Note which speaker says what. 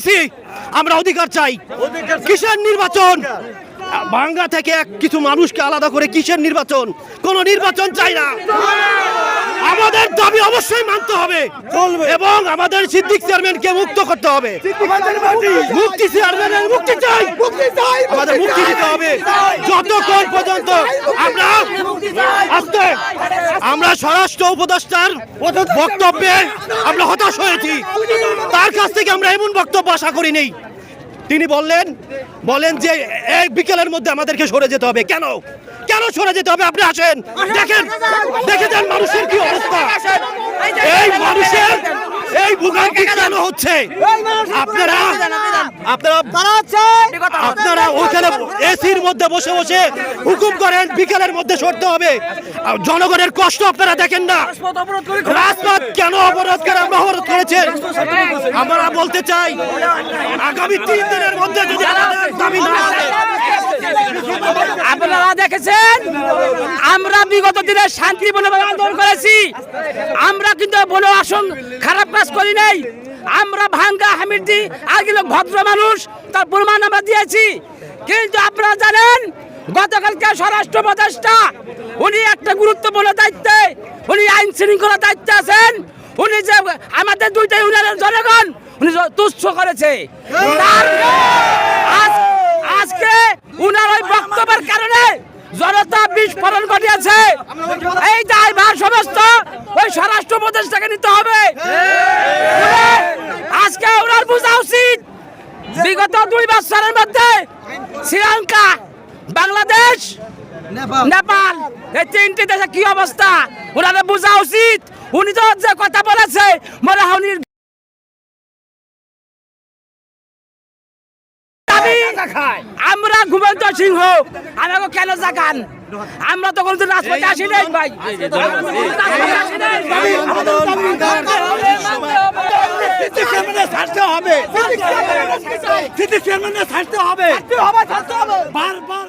Speaker 1: চাইছি আমরা অধিকার চাই। কিসের নির্বাচন? বাংলা থেকে কিছু মানুষকে আলাদা করে কিসের নির্বাচন? কোন নির্বাচন চাই না। আমাদের দাবি অবশ্যই মানতে হবে। এবং আমাদের সিদ্দিক চেয়ারম্যানকে মুক্ত করতে হবে। মুক্তি চেয়ারম্যানের মুক্তি চাই। আমাদের মুক্তি দিতে হবে। যতক্ষণ পর্যন্ত আমরা আস্তে আমরা স্বরাষ্ট্র উপদেষ্টার বক্তব্যে আমরা হতাশ হয়েছি। তার কাছ থেকে আমরা এমন বক্তব্য আশা করি নেই। তিনি বললেন, বলেন যে এক বিকেলের মধ্যে আমাদেরকে সরে যেতে হবে। কেন? কেন সরে যেতে হবে? আপনি আসেন। দেখেন, দেখে যান মানুষের কি অবস্থা। এই মানুষের এই ভোগান্তি কেন হচ্ছে? আপনারা আপনারা এসির মধ্যে বসে বসে হুকুম করেন বিকেলের মধ্যে সরতে হবে। জনগণের কষ্ট আপনারা দেখেন না। রাজপথ কেন অবরোধ করে? অবরোধ করেছেন। আমরা বলতে চাই আগামী তিন দিনের মধ্যে যদি দাবি না
Speaker 2: আপনারা দেখেছেন? আমরা বিগত দিনে শান্তি বলে আন্দোলন করেছি। আমরা কিন্তু বলে আসন খারাপ কাজ করি নাই। আমরা ভাঙ্গা হামিদি আগিল ভদ্র মানুষ, তার প্রমাণ আমরা দিয়েছি। কিন্তু আপনারা জানেন, গতকালকে স্বরাষ্ট্র উপদেষ্টা, উনি একটা গুরুত্বপূর্ণ দায়িত্বে, উনি আইন শৃঙ্খলা দায়িত্বে আছেন। উনি যে আমাদের দুইটা ইউনিয়নের জনগণ, উনি তুচ্ছ করেছে। আজকে উনার ওই বক্তব্যের কারণে জনতা বিস্ফোরণ ঘটিয়েছে। এই দায়ভার সমস্ত ওই স্বরাষ্ট্র উপদেষ্টাকে নিতে হবে আজকে ওনার বোঝা উচিত বিগত দুই বছরের মধ্যে শ্রীলঙ্কা বাংলাদেশ নেপাল। এই তিনটি দেশে কি অবস্থা? ওনার বোঝা উচিত। উনি তো যে কথা বলেছে মনে হয় উনি আমরা ঘুমন্ত সিংহ আমাকে কেন জাগান? আমরা তো কোনদিন রাজপথে আসি নাই ভাই।
Speaker 3: চেয়ারম্যানের ছাড়তে হবে। সিটি চেয়ারম্যানের ছাড়তে হবে। বারবার